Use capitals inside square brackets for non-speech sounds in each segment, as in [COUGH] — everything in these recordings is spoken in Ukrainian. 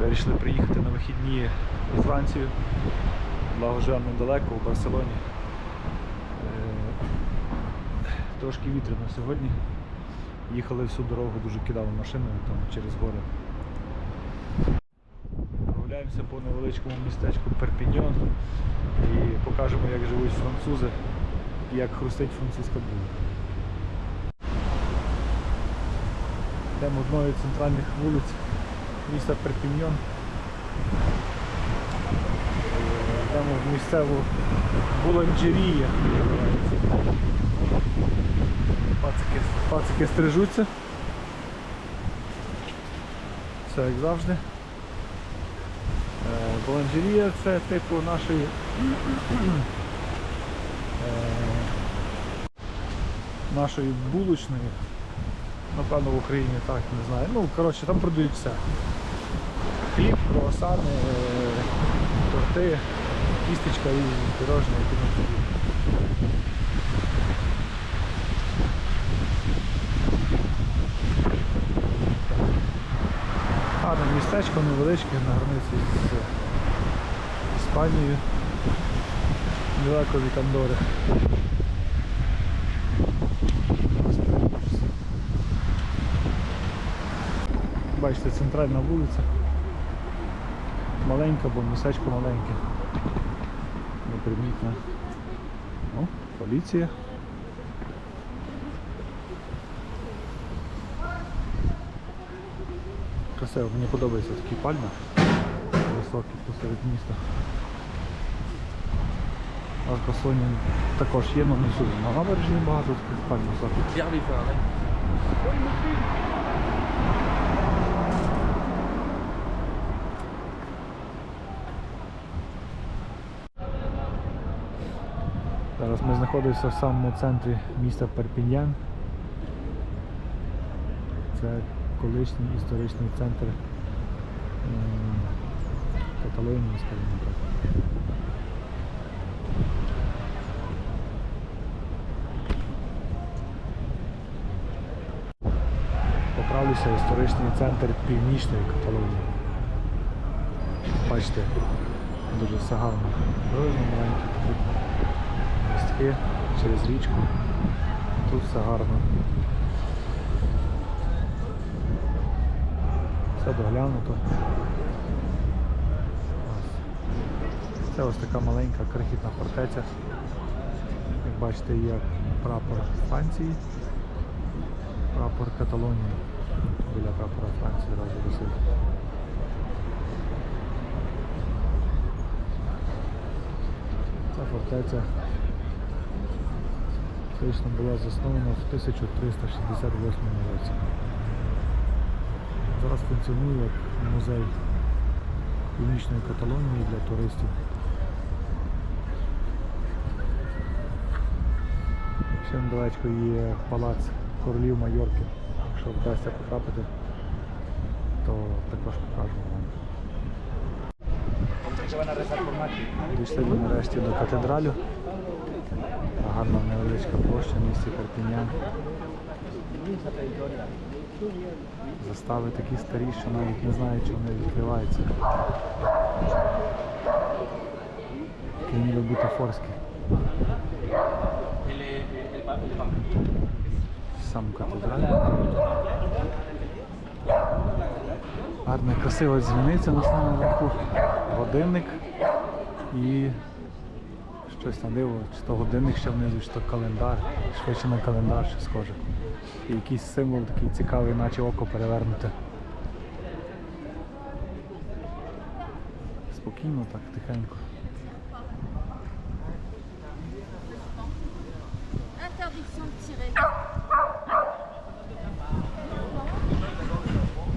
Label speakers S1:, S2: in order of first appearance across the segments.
S1: Вирішили приїхати на вихідні у Францію. Благо живемо недалеко у Барселоні. Е, Трошки вітряно сьогодні. Їхали всю дорогу, дуже кидали машиною там через гори. Прогуляємося по невеличкому містечку Перпіньон і покажемо, як живуть французи і як хрустить французька булка. Йдемо одною з центральних вулиць міста Перпіньон. Е, Йдемо в місцеву буланджерію. Пацики, пацики стрижуться. Все як завжди. Е, Буланжерія це типу нашої е, нашої булочної. Напевно в Україні так, не знаю. Ну, коротше, там продають все. Хліб, круасани, е, торти, кістечка і пирожні і тому подібне. Гарне містечко невеличке на границі з Іспанією. Далеко від Андори. Бачите, центральна вулиця. Маленька, бо містечко маленьке. Непримітна. О, поліція. Красиво, мені подобається такі пальми високі посеред міста. А в Барселоні також є, але не всюди. На набережні багато таких пальм високих. Зараз ми знаходимося в самому центрі міста Перпіньян. Це колишній історичний центр ем, Каталонії, скажімо так. Поправлюся історичний центр північної Каталонії. Бачите, дуже все гарно. Дуже містки через річку. Тут все гарно. Все доглянуто. Ось. Це ось така маленька крихітна фортеця. Як бачите, є прапор Франції, прапор Каталонії. Біля прапора Франції одразу висить. Ця фортеця фактично була заснована в 1368 році. Зараз функціонує як музей північної Каталонії для туристів. Ще недалечко є палац королів Майорки. Якщо вдасться потрапити, то також покажемо вам. Дійшли нарешті до катедралю. Гарна невеличка площа в місті Карпінян. Застави такі старі, що навіть не знаю, чи вони відкриваються. Такі бутафорські. Сам катедраль. Гарна, красива дзвіниця на самому верху, годинник і щось на диво, чи то годинник ще внизу, чи то календар, швидше на календар ще схоже. І якийсь символ такий цікавий, наче око перевернуте. Спокійно так, тихенько.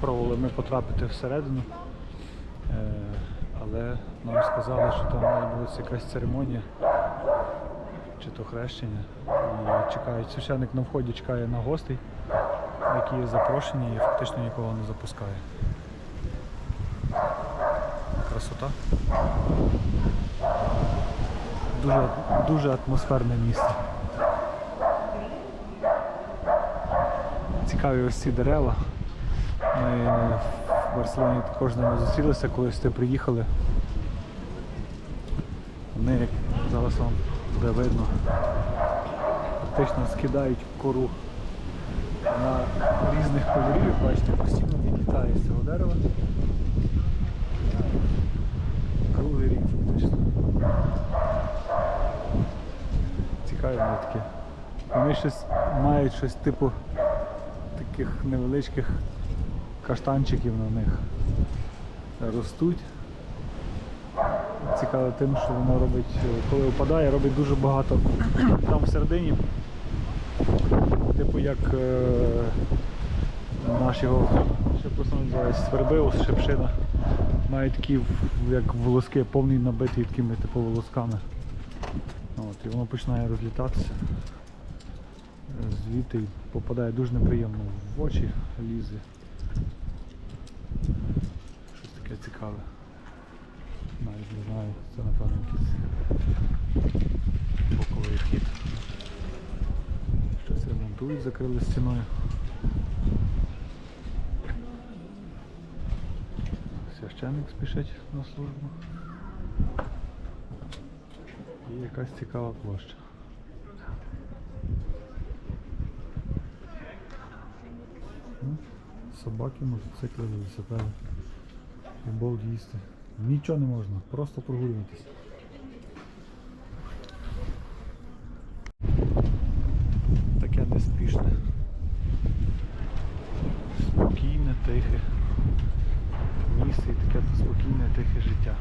S1: Пробували ми потрапити всередину, е, але нам сказали, що там має бути якась церемонія, чи то хрещення. І чекають, священник на вході чекає на гостей, які є запрошені і фактично нікого не запускає. Красота. Дуже, дуже атмосферне місце. Цікаві ось ці дерева. Ми в Барселоні також з ними зустрілися, коли сюди приїхали. Вони, як зараз вам буде видно, фактично скидають кору на різних кольорів, бачите, постійно відлітає з цього дерева. Круглий рік фактично. Цікаві такі. Вони щось мають щось типу таких невеличких каштанчиків на них ростуть. Цікаво тим, що воно робить, е, коли опадає, робить дуже багато [CLEARS THROAT] там всередині. Типу як е, наш його, просто називають свербеус, шепшина. Має такі як волоски, повний набитий такими типу волосками. От, і воно починає розлітатися. Звідти попадає дуже неприємно в очі, лізе. Щось таке цікаве. Навіть не знаю, це напевно якийсь боковий вхід. Щось ремонтують, закрили стіною. Священник спішить на службу. І якась цікава площа. Собаки, мотоцикли, велосипеди. Футбол їсти. Нічого не можна, просто прогулюватись. Таке неспішне. Спокійне, тихе. Місце і таке спокійне, тихе життя.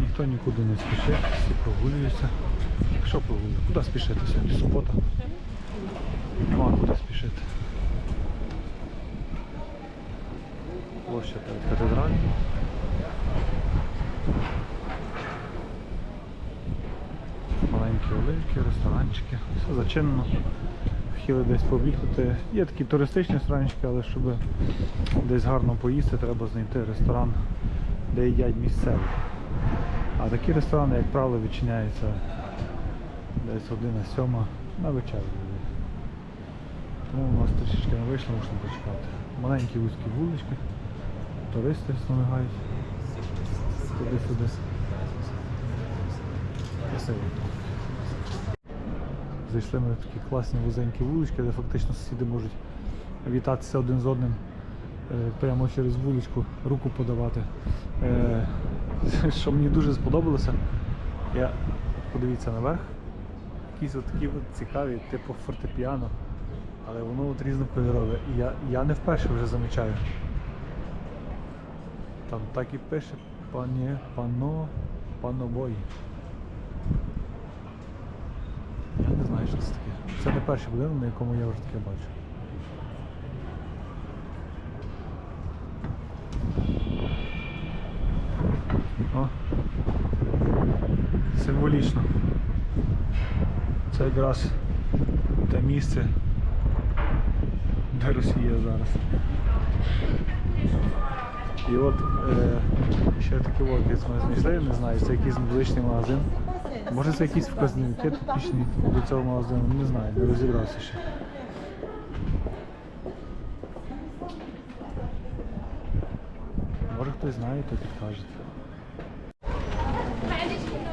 S1: Ніхто нікуди не спішить, всі прогулюються. Що прогулюють? Куди спішити сьогодні? Субота. Нема куди спішити. Площа перед катедралью. Маленькі оливки, ресторанчики, все зачинено. Хотіли десь побігати. Є такі туристичні ресторанчики, але щоб десь гарно поїсти, треба знайти ресторан, де їдять місцеві. А такі ресторани, як правило, відчиняються десь 11 на вечерю. Тому у нас трішечки не вийшло, можна почекати. Маленькі вузькі вулички, туристи снугають туди-сюди. Красиво. Зайшли ми в такі класні вузенькі вулички, де фактично сусіди можуть вітатися один з одним е, прямо через вуличку, руку подавати. Е, [LAUGHS] Що мені дуже сподобалося, я подивіться наверх, якісь такі цікаві, типу фортепіано, але воно от різнокольорове. Я, я не вперше вже замічаю. Там так і пише пані, пано, панобой. Я не знаю, що це таке. Це не перший будинок, на якому я вже таке бачу. О, символічно. Це якраз те місце, де Росія зараз. І от е, ще такий окіс ми знайшли, не знаю, це якийсь музичний магазин. Може це якісь вказівники типічні до цього магазину, не знаю, не розібрався ще. Може хтось знає, то підкажете.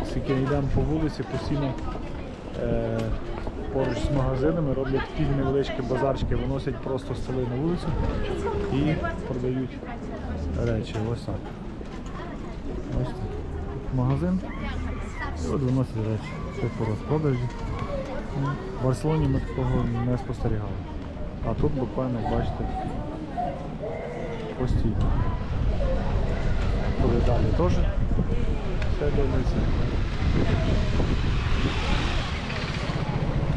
S1: Оскільки йдемо по вулиці, постійно е, поруч з магазинами роблять такі невеличкі базарчики, виносять просто столи на вулицю і продають речі. Ось так. Ось так. Магазин. І от виносять речі. Типу розпродажі. В Барселоні ми такого не спостерігали. А тут буквально, бачите, постійно. Коли далі теж все дивиться.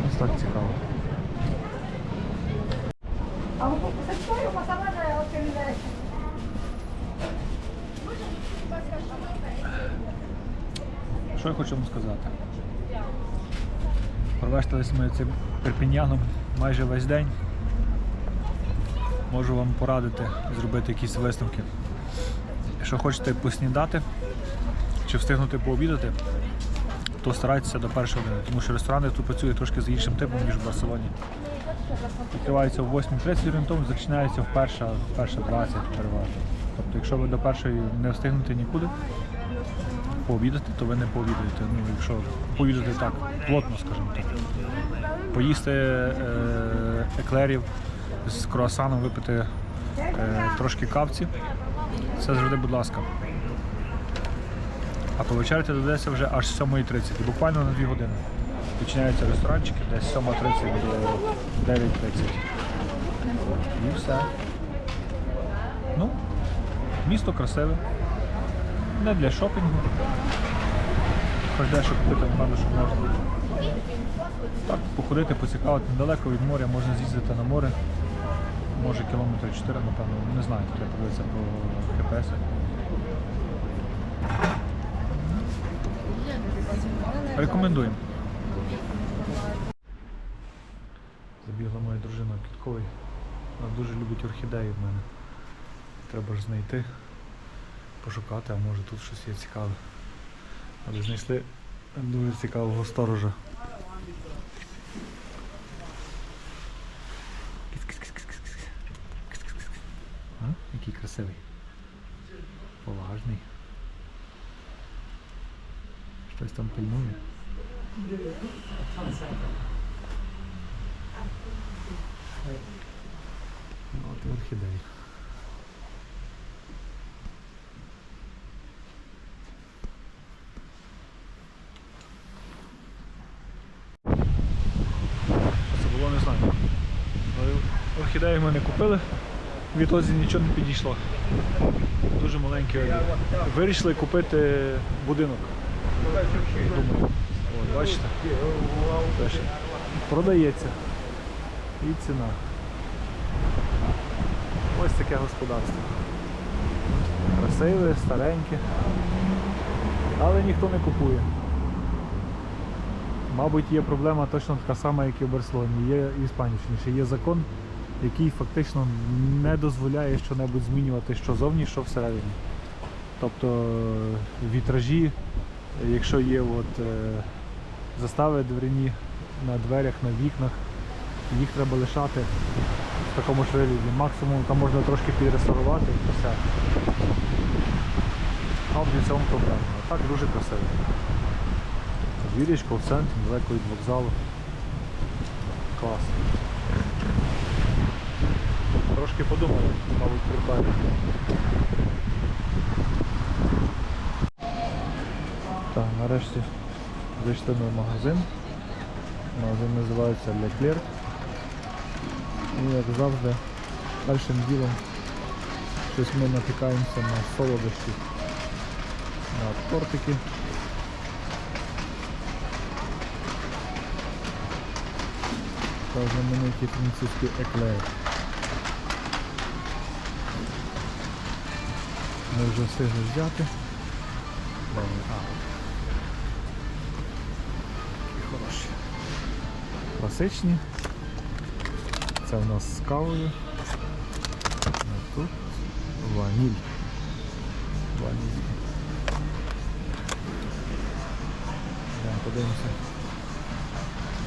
S1: Ось так цікаво. Що я хочу вам сказати? Провештились ми цим перпіньяном майже весь день. Можу вам порадити зробити якісь висновки. Якщо хочете поснідати чи встигнути пообідати, то старайтеся до першої години, тому що ресторани тут працюють трошки з іншим типом, ніж в Барселоні. Відкривається о 8.30 орієнтовно, зачинається в перша, в перша 20 переважно. Тобто, якщо ви до першої не встигнете нікуди пообідати, то ви не пообідаєте. Ну, якщо поїдете так, плотно, скажімо так. Поїсти е, еклерів з круасаном, випити е, трошки кавці. Це завжди, будь ласка. А повечеряти додеться вже аж з 7.30, буквально на 2 години. Відчиняються ресторанчики десь з 7.30 до 9.30. І все. Ну, місто красиве. Не для шопінгу. Хоч дещо купити, напевно, що можна. Так, походити, поцікавити. Недалеко від моря можна з'їздити на море. Може кілометри 4, напевно, не знаю, треба подивитися по ХПС. Рекомендуємо. Забігла моя дружина в. Вона дуже любить орхідеї в мене. Треба ж знайти, пошукати, а може тут щось є цікаве. Але знайшли дуже цікавого сторожа. Кис-кис-кис-кис-кис. Кис-кис-кис. А? Який красивий. Поважний. Щось там пильнує. Ну, от і орхідеї. Що це було, не знаю. Але орхідеї ми не купили, відтоді нічого не підійшло. Дуже маленький обід. Вирішили купити будинок. Думаю. От, бачите? Теж продається. І ціна. Ось таке господарство. Красиве, стареньке. Але ніхто не купує. Мабуть, є проблема точно така сама, як і в Барселоні. Є і іспанічніше. Є закон, який фактично не дозволяє щонебудь змінювати що зовні, що всередині. Тобто е, вітражі, якщо є от, е, застави дверні на дверях, на вікнах, їх треба лишати в такому ж вигляді. Максимум там можна трошки підреставрувати і все. А в цьому проблема. Так дуже красиво. Двірічко в центрі, далеко від вокзалу. Клас. Трошки подумали, мабуть, придбати. Так, нарешті зайшли ми в магазин. Магазин називається Leclerc. І як завжди, першим ділом щось ми натикаємося на солодощі, на тортики. Та знамениті французькі еклери. Ми вже встигли взяти. А. Хороші. Класичні. Це в нас з кавою. А тут ваніль. Ваніль. Йдемо подивимося.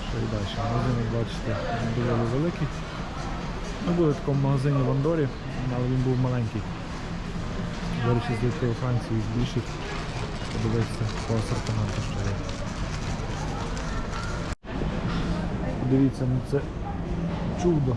S1: Що і далі. Магазин, як бачите, доволі великий. Ми були в такому магазині в Андорі, але він був маленький. Вирішив зайти у Францію і збільшити, подивитися по асортименту, що є. Дивіться, ну це чудо.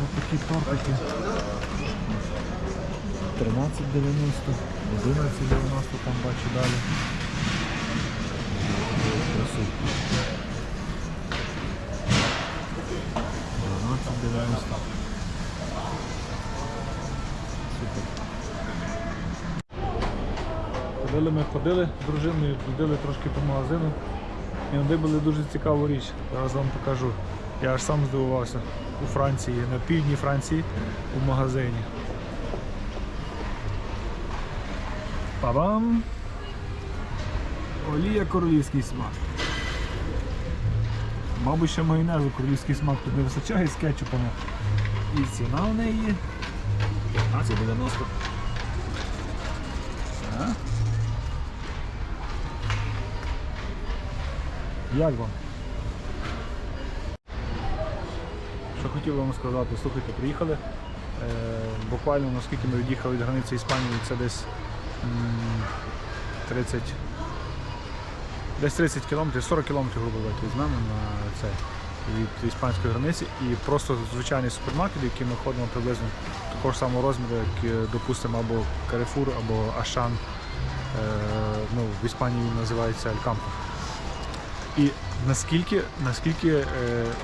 S1: На такі тортики. 13,90, 11,90 там бачу далі. Красу. 12,90. Супер. Ходили ми ходили з дружиною, ходили трошки по магазину і надибали дуже цікаву річ. Зараз вам покажу. Я аж сам здивувався у Франції, на півдні Франції у магазині. Па-бам! Олія королівський смак. Мабуть, ще майонезу королівський смак тут не вистачає з кетчупами. І ціна в неї 15,90. А? Як вам? Що хотів вам сказати, слухайте, приїхали. Е, буквально наскільки ми від'їхали від границі Іспанії, це десь 30, десь 30 кілометрів, 40 кілометрів, грубо говоря, візьмемо на це від іспанської границі. І просто звичайний супермаркет, який ми ходимо приблизно такого ж самого розміру, як, е, допустимо, або Carrefour, або Ашан. Е, ну, в Іспанії він називається Алькампо. І наскільки, наскільки е,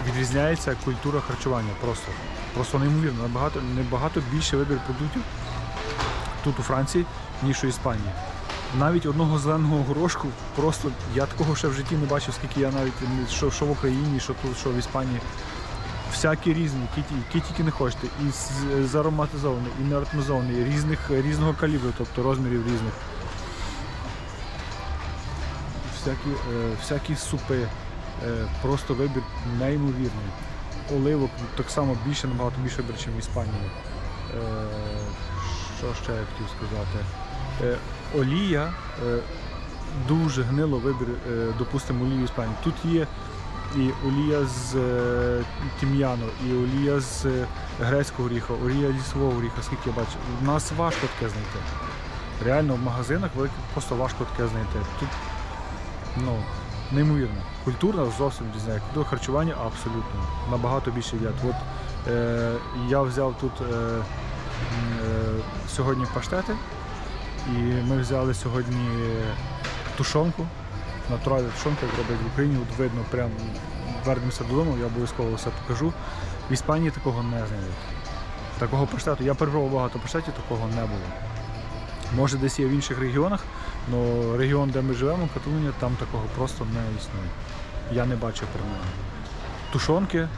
S1: відрізняється культура харчування просто. Просто неймовірно, набагато, набагато більше вибір продуктів тут у Франції, ніж у Іспанії. Навіть одного зеленого горошку просто я такого ще в житті не бачив, скільки я навіть що, що в Україні, що тут, що в Іспанії. Всякі різні, які, які тільки не хочете, і з- зароматизований, і не ароматизований, різних, різного калібру, тобто розмірів різних всякі, е, всякі супи, е, просто вибір неймовірний. Оливок так само більше, набагато більше вибір, ніж в Іспанії. Е, що ще я хотів сказати? Е, олія е, дуже гнило вибір, е, допустимо, олії в Іспанії. Тут є і олія з тім'яну, і олія з грецького горіха, олія лісового горіха, скільки я бачу. У нас важко таке знайти. Реально в магазинах великих просто важко таке знайти. Тут ну, неймовірно. Культурна зовсім знаю. Культура харчування абсолютно. Набагато більше їдять. От, е, я взяв тут е, е, сьогодні паштети, і ми взяли сьогодні тушонку. Натуральну тушонку, як роблять в Україні, от видно, прям вернемося додому, я обов'язково все покажу. В Іспанії такого не знайдуть. Такого паштету. Я перепробував багато паштетів, такого не було. Може десь є в інших регіонах, але регіон, де ми живемо, Каталунія, там такого просто не існує. Я не бачив принаймні. Тушонки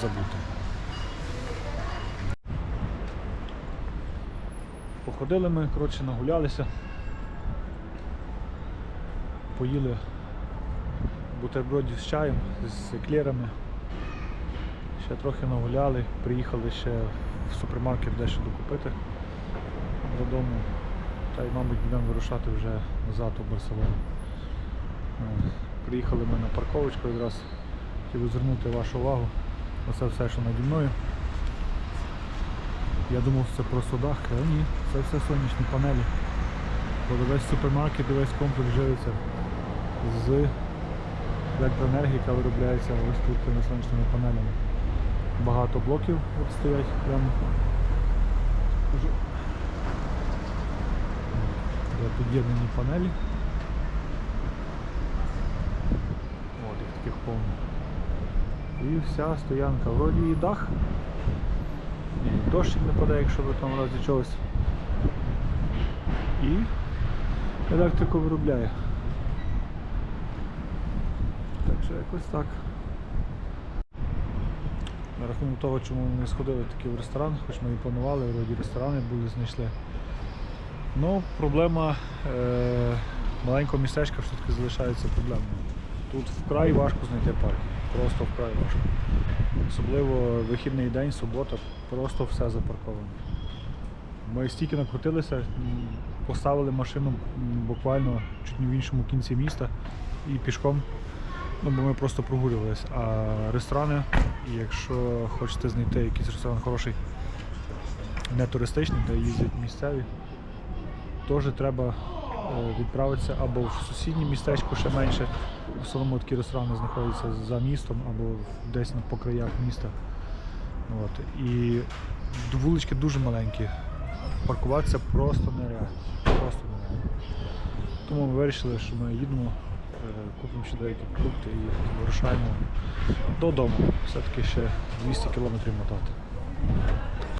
S1: забути. Походили ми, коротше, нагулялися. Поїли бутербродів з чаєм, з еклерами. Ще трохи нагуляли, приїхали ще в супермаркет дещо докупити додому. Та й, мабуть, будемо вирушати вже назад у Барселону. Приїхали ми на парковочку якраз. Хотів звернути вашу увагу. Оце все, що наді мною. Я думав, що це просто дах, але ні, це все сонячні панелі. Бо весь супермаркет і весь комплекс живиться з електроенергії, яка виробляється ось тут сонячними панелями. Багато блоків от стоять прямо. Під'єднані панелі. От їх таких повно. І вся стоянка. Вроді і дах. І дощик не падає, якщо ви там разі чогось. І електрику виробляє. Так що якось так. На рахунок того, чому ми не сходили таки в ресторан, хоч ми і планували, вроді ресторани були, знайшли. Ну, проблема е- маленького містечка все-таки залишається проблемою. Тут вкрай важко знайти парк. Просто вкрай важко. Особливо вихідний день, субота, просто все запарковано. Ми стільки накрутилися, поставили машину буквально чуть не в іншому кінці міста і пішком. Ну, бо ми просто прогулювалися. А ресторани, якщо хочете знайти якийсь ресторан хороший, не туристичний, де їздять місцеві, теж треба е, відправитися або в сусіднє містечко ще менше. В основному такі ресторани знаходяться за містом або десь на- по краях міста. От. І вулички дуже маленькі. Паркуватися просто нереально. Просто нереально. Тому ми вирішили, що ми їдемо, е, купимо ще деякі продукти і вирушаємо додому. Все-таки ще 200 кілометрів мотати.